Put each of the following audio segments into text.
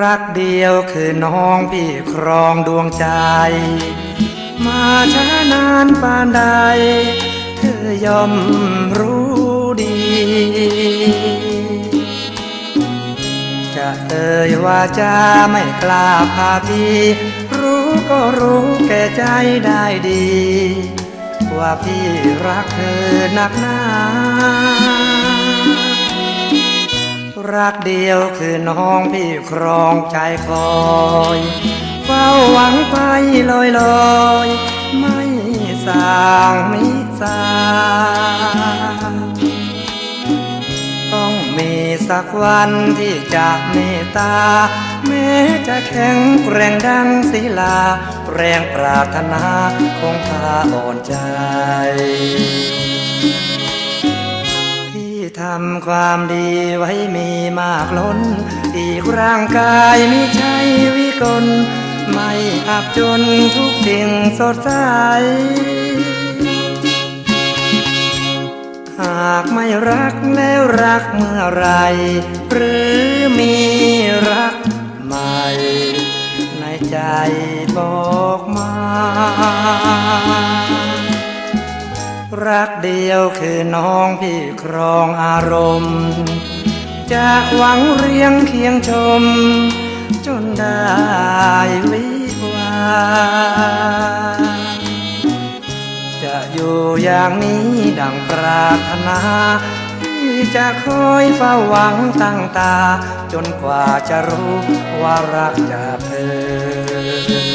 รักเดียวคือน้องพี่ครองดวงใจ มาช้านานปานใด เธอยอมรู้ดี จะเอ่ยว่าจะไม่กล้าพาพี่ รู้ก็รู้แก่ใจได้ดี ว่าพี่รักเธอหนักหนา รักเดียวคือน้องพี่ครองใจคอยเฝ้าหวังไปลอยลอยไม่สางมิสางต้องมีสักวันที่จะเมตตาแม้จะแข็งแกร่งดังศิลา แรงปรารถนาคงพาอ่อนใจ ที่ทำความดีไว้มีมากล้น อีกร่างกายไม่ใช่วิกล ไม่อับจนทุกสิ่งสดใส หากไม่รักแล้วรักเมื่อไร หรือมีรักใหม่ ในใจบอกมา รักเดียวคือน้องพี่ครองอารมณ์ จะหวังเรียงเคียงชม จนได้วิวา จะอยู่อย่างนี้ดังปรารถนาที่จะคอยเฝ้าหวังตั้งตา จนกว่าจะรู้ว่ารักจากเธอ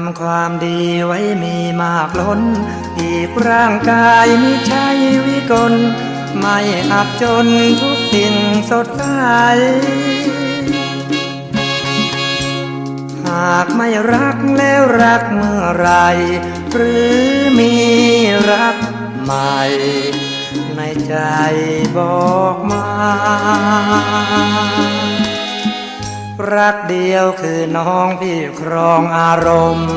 ำความดีไว้มีมากล้น อีกร่างกายมิใช่วิกล ไม่อับจนทุกสิ่งสดใสหากไม่รักแล้วรักเมื่อไร หรือมีรักใหม่ในใจบอกมา รักเดียวคือน้องพี่ครองอารมณ์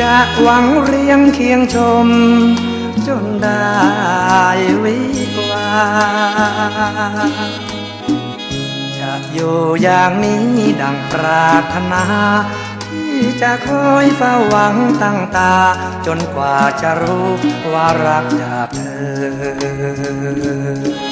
จะหวังเรียงเคียงชม จนได้วิวาจะอยู่อย่างนี้ดังปรารถนา ที่จะคอยเฝ้าหวังตั้งตา จนกว่าจะรู้ว่ารักจากเธอ